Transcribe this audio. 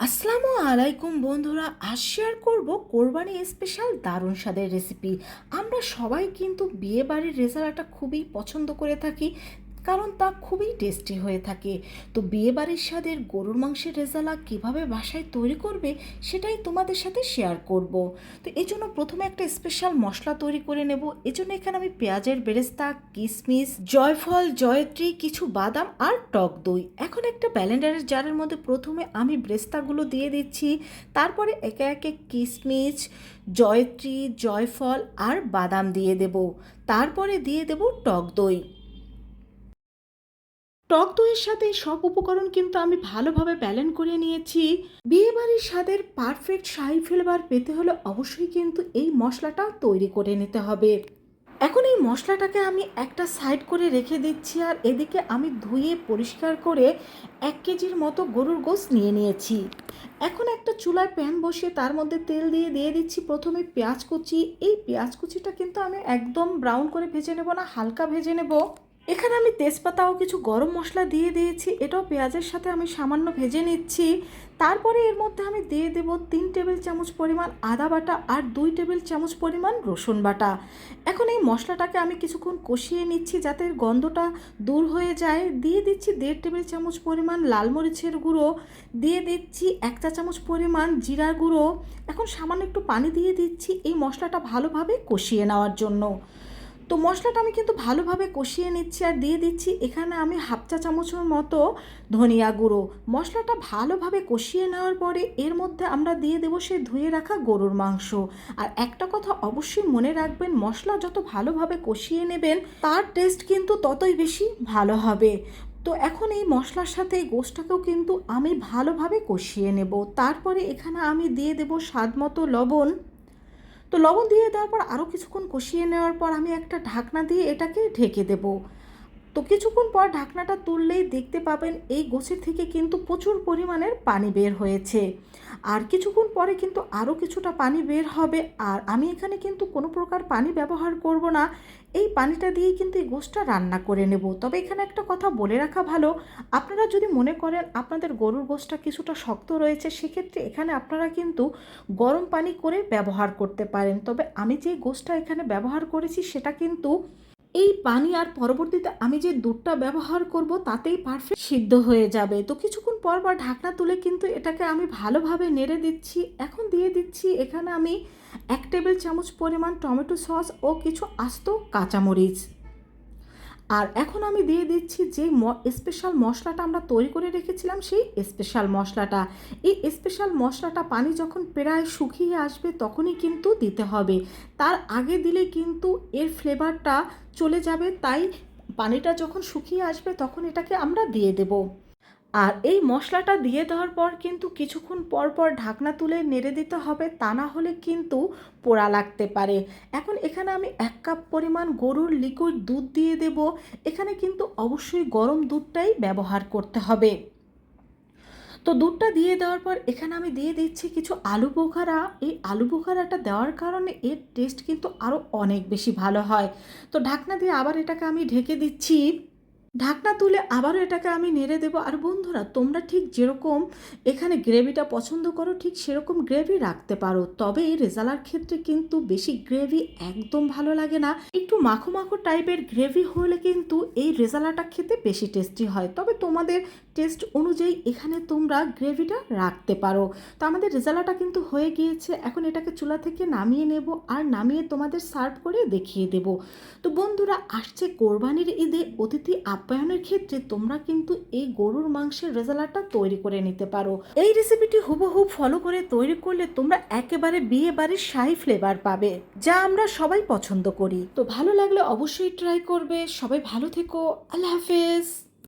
আসসালামু আলাইকুম বন্ধুরা, আজ শেয়ার করব কোরবানি স্পেশাল দারুণ স্বাদের রেসিপি আমরা সবাই কিন্তু বিয়ে বাড়ির রেজালাটা খুবই পছন্দ করে থাকি কারণ তা খুবই টেস্টি হয়ে থাকে। তো বিয়ে বাড়ির স্বাদের গরুর মাংসের রেজালা কীভাবে বাসায় তৈরি করবে সেটাই তোমাদের সাথে শেয়ার করব। তো এই জন্য প্রথমে একটা স্পেশাল মশলা তৈরি করে নেব। এজন্য এখানে আমি পেঁয়াজের বেরেস্তা কিশমিশ জয়ফল, জয়ত্রী, কিছু বাদাম আর টক দই। এখন একটা ব্যালেন্ডারের জারের মধ্যে প্রথমে আমি ব্রেস্তাগুলো দিয়ে দিচ্ছি। তারপরে একে একে কিশমিশ জয়ত্রী, জয়ফল আর বাদাম দিয়ে দেব। তারপরে দিয়ে দেব টক দই। টক দইয়ের সাথে সব উপকরণ কিন্তু আমি ভালোভাবে ব্যালেন্স করে নিয়েছি। বিয়ে বাড়ির স্বাদের পারফেক্ট শাহি ফ্লেভার পেতে হলে অবশ্যই কিন্তু এই মশলাটা তৈরি করে নিতে হবে। এখন এই মশলাটাকে আমি একটা সাইড করে রেখে দিচ্ছি আর এদিকে আমি ধুয়ে পরিষ্কার করে এক কেজির মতো গরুর গোস নিয়ে নিয়েছি। এখন একটা চুলায় প্যান বসিয়ে তার মধ্যে তেল দিয়ে দিয়ে দিচ্ছি। প্রথমে পেঁয়াজ কুচি। এই পেঁয়াজ কুচিটা কিন্তু আমি একদম ব্রাউন করে ভেজে নেব না, হালকা ভেজে নেব। এখানে আমি তেজপাতা ও কিছু গরম মশলা দিয়ে দিয়েছি, এটাও পেঁয়াজের সাথে আমি সামান্য ভেজে নিচ্ছি। তারপরে এর মধ্যে আমি দিয়ে দেব তিন টেবিল চামচ পরিমাণ আদা বাটা আর দুই টেবিল চামচ পরিমাণ রসুন বাটা। এখন এই মশলাটাকে আমি কিছুক্ষণ কষিয়ে নিচ্ছি যাতে গন্ধটা দূর হয়ে যায়। দিয়ে দিচ্ছি দেড় টেবিল চামচ পরিমাণ লাল মরিচের গুঁড়ো। দিয়ে দিচ্ছি এক চা চামচ পরিমাণ জিরা গুঁড়ো। এখন সামান্য একটু পানি দিয়ে দিচ্ছি এই মশলাটা ভালোভাবে কষিয়ে নেওয়ার জন্য। তো মশলাটা আমি কিন্তু ভালোভাবে কষিয়ে নিচ্ছি আর দিয়ে দিচ্ছি এখানে আমি হাফ চা চামচের মতো ধনিয়া গুঁড়ো। মশলাটা ভালোভাবে কষিয়ে নেওয়ার পরে এর মধ্যে আমরা দিয়ে দেবো সেই ধুয়ে রাখা গরুর মাংস। আর একটা কথা অবশ্যই মনে রাখবেন, মশলা যত ভালোভাবে কষিয়ে নেবেন, তার টেস্ট কিন্তু ততই বেশি ভালো হবে। তো এখন এই মশলার সাথে এই গোশটাকেও কিন্তু আমি ভালোভাবে কষিয়ে নেব। তারপরে এখানে আমি দিয়ে দেব স্বাদ মতো লবণ। তো লবণ দিয়ে দেওয়ার পর আরও কিছুক্ষণ কষিয়ে নেওয়ার পর আমি একটা ঢাকনা দিয়ে এটাকে ঢেকে দেব। তো কিছুক্ষণ পর ঢাকনাটা তুললেই দেখতে পাবেন এই গোছের থেকে কিন্তু প্রচুর পরিমাণের পানি বের হয়েছে। আর কিছুক্ষণ পরে কিন্তু আরও কিছুটা পানি বের হবে। আর আমি এখানে কিন্তু কোনো প্রকার পানি ব্যবহার করব না। এই পানিটা দিয়েই কিন্তু এই গোশটা রান্না করে নেব। তবে এখানে একটা কথা বলে রাখা ভালো। আপনারা যদি মনে করেন আপনাদের গরুর গোশটা কিছুটা শক্ত রয়েছে, সেক্ষেত্রে এখানে আপনারা কিন্তু গরম পানি করে ব্যবহার করতে পারেন। তবে আমি যে গোশটা এখানে ব্যবহার করেছি, সেটা কিন্তু এই পানি আর পরবর্তীতে আমি যে দুধটা ব্যবহার করব তাতেই পারফেক্ট সিদ্ধ হয়ে যাবে। তো কিছুক্ষণ পর পর ঢাকনা তুলে কিন্তু এটাকে আমি ভালোভাবে নেড়ে দিচ্ছি। এখন দিয়ে দিচ্ছি এখানে আমি এক টেবিল চামচ পরিমাণ টমেটো সস ও কিছু আস্ত কাঁচামরিচ। আর এখন আমি দিয়ে দিচ্ছি যে স্পেশাল মশলাটা আমরা তৈরি করে রেখেছিলাম, সেই স্পেশাল মশলাটা। এই স্পেশাল মশলাটা পানি যখন প্রায় শুকিয়ে আসবে তখনই কিন্তু দিতে হবে। তার আগে দিলে কিন্তু এর ফ্লেভারটা চলে যাবে, তাই পানিটা যখন শুকিয়ে আসবে তখন এটাকে আমরা দিয়ে দেবো। আর এই মশলাটা দিয়ে দেওয়ার পর কিন্তু কিছুক্ষণ পর পর ঢাকনা তুলে নেড়ে দিতে হবে, তা না হলে কিন্তু পোড়া লাগতে পারে। এখন এখানে আমি এক কাপ পরিমাণ গরুর লিকুইড দুধ দিয়ে দেব। এখানে কিন্তু অবশ্যই গরম দুধটাই ব্যবহার করতে হবে। তো দুধটা দিয়ে দেওয়ার পর এখানে আমি দিয়ে দিচ্ছি কিছু আলু বোখারা। এই আলু বোখারাটা দেওয়ার কারণে এর টেস্ট কিন্তু আরও অনেক বেশি ভালো হয়। তো ঢাকনা দিয়ে আবার এটাকে আমি ঢেকে দিচ্ছি। ঢাকনা তুলে আবারও এটাকে আমি নেড়ে দেবো। আর বন্ধুরা, তোমরা ঠিক যেরকম এখানে গ্রেভিটা পছন্দ করো, ঠিক সেরকম গ্রেভি রাখতে পারো। তবে এই রেজালার ক্ষেত্রে কিন্তু বেশি গ্রেভি একদম ভালো লাগে না। একটু মাখো মাখো টাইপের গ্রেভি হলে কিন্তু এই রেজালাটা খেতে বেশি টেস্টি হয়। তবে তোমাদের টেস্ট অনুযায়ী এখানে তোমরা গ্রেভিটা রাখতে পারো। তো আমাদের রেজালাটা কিন্তু হয়ে গিয়েছে। এখন এটাকে চুলা থেকে নামিয়ে নেব আর নামিয়ে তোমাদের সার্ভ করে দেখিয়ে দেব। তো বন্ধুরা, আসছে কোরবানির ঈদে অতিথি আপ্যায়নের ক্ষেত্রে তোমরা কিন্তু এই গরুর মাংসের রেজালাটা তৈরি করে নিতে পারো। এই রেসিপিটি হুবহু ফলো করে তৈরি করলে তোমরা একেবারে বিয়ে বাড়ির শাহি ফ্লেভার পাবে, যা আমরা সবাই পছন্দ করি। তো ভালো লাগলে অবশ্যই ট্রাই করবে। সবাই ভালো থেকো। আল্লাহ হাফেজ।